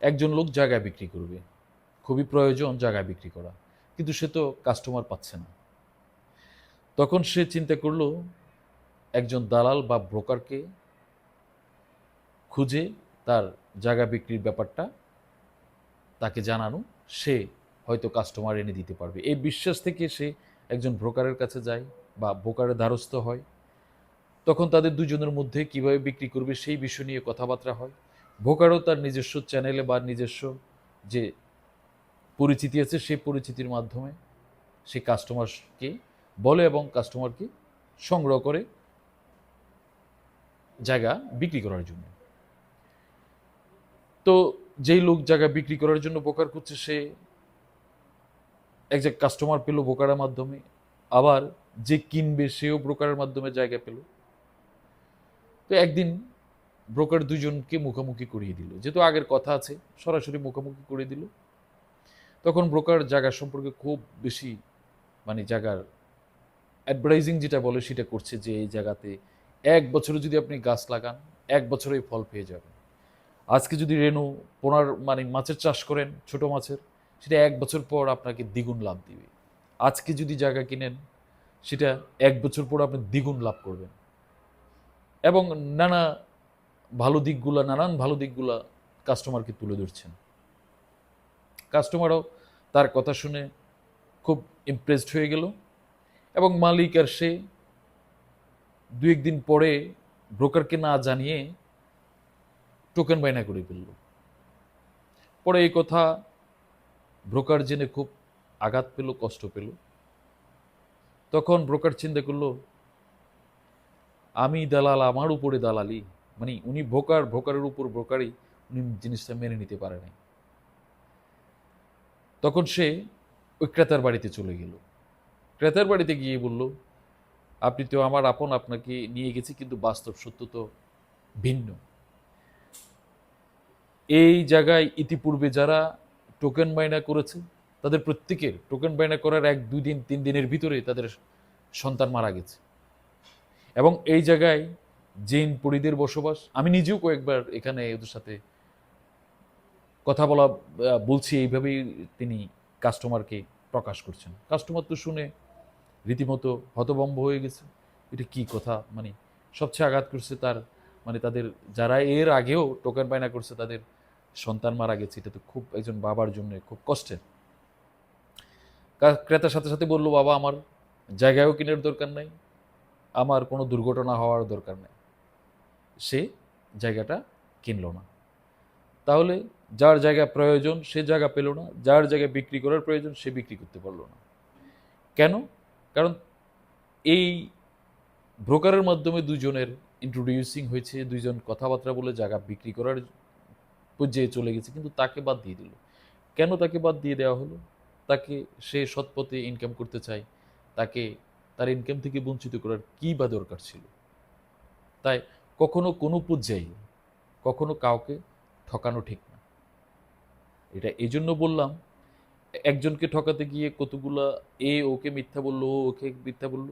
একজন লোক জায়গা বিক্রি করবে। খুবই প্রয়োজন জায়গা বিক্রি করা। কিন্তু সে তো কাস্টমার পাচ্ছে না। তখন সে চিন্তা করল, একজন দালাল বা ব্রোকারকে খুঁজে তার জায়গা বিক্রির ব্যাপারটা তাকে জানানো। সে হয়তো কাস্টমার এনে দিতে পারবে। এই বিশ্বাস থেকে সে একজন ব্রোকারের কাছে যায় বা ব্রোকারের দ্বারস্থ হয়। তখন তাদের দুজনের মধ্যে কীভাবে বিক্রি করবে সেই বিষয় নিয়ে কথাবার্তা হয়। ব্রোকারও তার নিজস্ব চ্যানেলে বা নিজস্ব যে পরিচিতি আছে, সেই পরিচিতির মাধ্যমে সে কাস্টমারকে বলে এবং কাস্টমারকে সংগ্রহ করে জায়গা বিক্রি করার জন্য। তো যেই লোক জায়গা বিক্রি করার জন্য বোকার করছে সে এক যে কাস্টমার পেল ব্রোকারের মাধ্যমে, আবার যে কিনবে সেও ব্রোকারের মাধ্যমে জায়গা পেল। তো একদিন ব্রোকার দুজনকে মুখোমুখি করিয়ে দিল। যেহেতু আগের কথা আছে, সরাসরি মুখোমুখি করে দিল। তখন ব্রোকার জায়গা সম্পর্কে খুব বেশি মানে জায়গার অ্যাডভার্টাইজিং যেটা বলে সেটা করছে যে এই জায়গাতে এক বছরে যদি আপনি গাছ লাগান, এক বছরেই ফল পেয়ে যাবেন। আজকে যদি রেনু পোনার মানে মাছের চাষ করেন, ছোট মাছের, সেটা এক বছর পর আপনাকে দ্বিগুণ লাভ দিবে। আজকে যদি জায়গা কিনেন, সেটা এক বছর পর আপনি দ্বিগুণ লাভ করবেন। এবং নানা ভালো দিকগুলা নানান, ভালো দিকগুলা কাস্টমারকে তুলে ধরছেন। কাস্টমারও তার কথা শুনে খুব ইমপ্রেসড হয়ে গেল এবং মালিক আর সে দু একদিন পরে ব্রোকারকে না জানিয়ে টোকেন বাইনা করে ফেলল। পরে এই কথা ব্রোকার জেনে খুব আঘাত পেল, কষ্ট পেল। তখন ব্রোকার চিন্তা করল, আমি দালাল, আমার উপরে দালালি মানে উনি ব্রোকার ব্রোকারের উপর ব্রোকারই উনি জিনিসটা মেনে নিতে পারে নাই। তখন সে ওই ক্রেতার বাড়িতে চলে গেল। ক্রেতার বাড়িতে গিয়ে বলল, আপনি তো আমার আপন, আপনাকে নিয়ে গেছি, কিন্তু বাস্তব সত্য তো ভিন্ন। এই জায়গায় ইতিপূর্বে যারা টোকেন বাইনা করেছে, তাদের প্রত্যেকের টোকেন বাইনা করার এক, দুই দিন, তিন দিনের ভিতরে তাদের সন্তান মারা গেছে। এবং এই জায়গায় জৈন পরিদের বসবাস। আমি নিজেও কয়েকবার এখানে ওদের সাথে কথা বলা বলছি, এইভাবেই তিনি কাস্টমারকে প্রকাশ করছেন। কাস্টমার তো শুনে রীতিমতো হতভম্ব হয়ে গেছে। এটা কি কথা? মানে সবচেয়ে আঘাত করছে তার মানে তাদের যারা এর আগেও টোকেন বায়না করছে, তাদের সন্তান মারা গেছে। এটা তো খুব একজন বাবার জন্য খুব কষ্টের। ক্রেতার সাথে সাথে বলল, বাবা, আমার জায়গায়ও কেনার দরকার নাই। আমার কোনো দুর্ঘটনা হওয়ার দরকার নেই। সে জায়গাটা কিনলো না। তাহলে যার জায়গা প্রয়োজন সে জায়গা পেল না, যার জায়গায় বিক্রি করার প্রয়োজন সে বিক্রি করতে পারল না। কেন? কারণ এই ব্রোকারের মাধ্যমে দুজনের ইন্ট্রোডিউসিং হয়েছে, দুইজন কথাবার্তা বলে জায়গা বিক্রি করার পর্যায়ে চলে গেছে, কিন্তু তাকে বাদ দিয়ে দিল। কেন তাকে বাদ দিয়ে দেওয়া হলো? তাকে সে সৎপথে ইনকাম করতে চায়, তাকে তার ইনকাম থেকে বঞ্চিত করার কী বা দরকার ছিল? তাই কখনো কোনো পর্যায়ে কখনো কাউকে ঠকানো ঠিক না। এটা এই জন্য বললাম, একজনকে ঠকাতে গিয়ে কতগুলা এ ওকে মিথ্যা বলল, ও ওকে মিথ্যা বলল।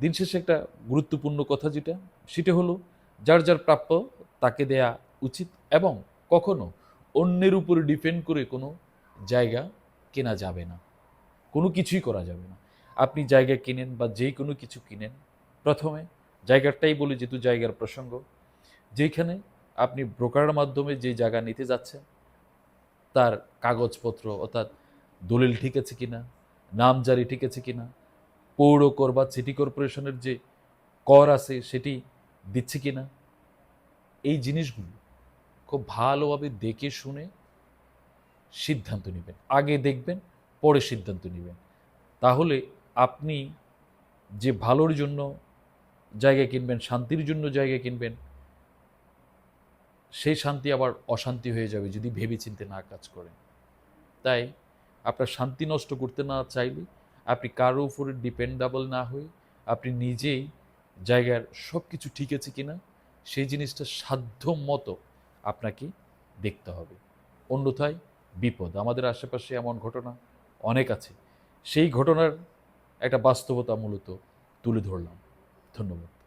দিন শেষে একটা গুরুত্বপূর্ণ কথা যেটা, সেটা হলো, যার যার প্রাপ্য তাকে দেয়া উচিত এবং কখনো অন্যের উপরে ডিপেন্ড করে কোনো জায়গা কেনা যাবে না। কোনো কিছুই করা যাবে না। আপনি জায়গা কিনেন বা যেই কোনো কিছু কিনেন, প্রথমে জায়গাটাই বলি যেহেতু জায়গার প্রসঙ্গ, যেখানে আপনি ব্রোকারের মাধ্যমে যে জায়গা নিতে যাচ্ছেন, তার কাগজপত্র অর্থাৎ দলিল ঠিক আছে কিনা নামজারি ঠিক আছে কিনা, পৌর কর বা সিটি কর্পোরেশনের যে কর আছে সেটি দিচ্ছে কি না এই জিনিসগুলো খুব ভালোভাবে দেখে শুনে সিদ্ধান্ত নেবেন। আগে দেখবেন, পরে সিদ্ধান্ত নেবেন। তাহলে আপনি যে ভালোর জন্য জায়গা কিনবেন, শান্তির জন্য জায়গা কিনবেন, সেই শান্তি আবার অশান্তি হয়ে যাবে যদি ভেবেচিন্তে না কাজ করেন। তাই আপনার শান্তি নষ্ট করতে না চাইলে আপনি কারও উপরে ডিপেন্ডাবল না হয়ে আপনি নিজেই জায়গার সব কিছু ঠিক আছে কিনা, সেই জিনিসটা সাধ্য মতো আপনাকে দেখতে হবে। অন্যথায় বিপদ। আমাদের আশেপাশে এমন ঘটনা অনেক আছে। সেই ঘটনার একটা বাস্তবতা মূলত তুলে ধরলাম। ধন্যবাদ।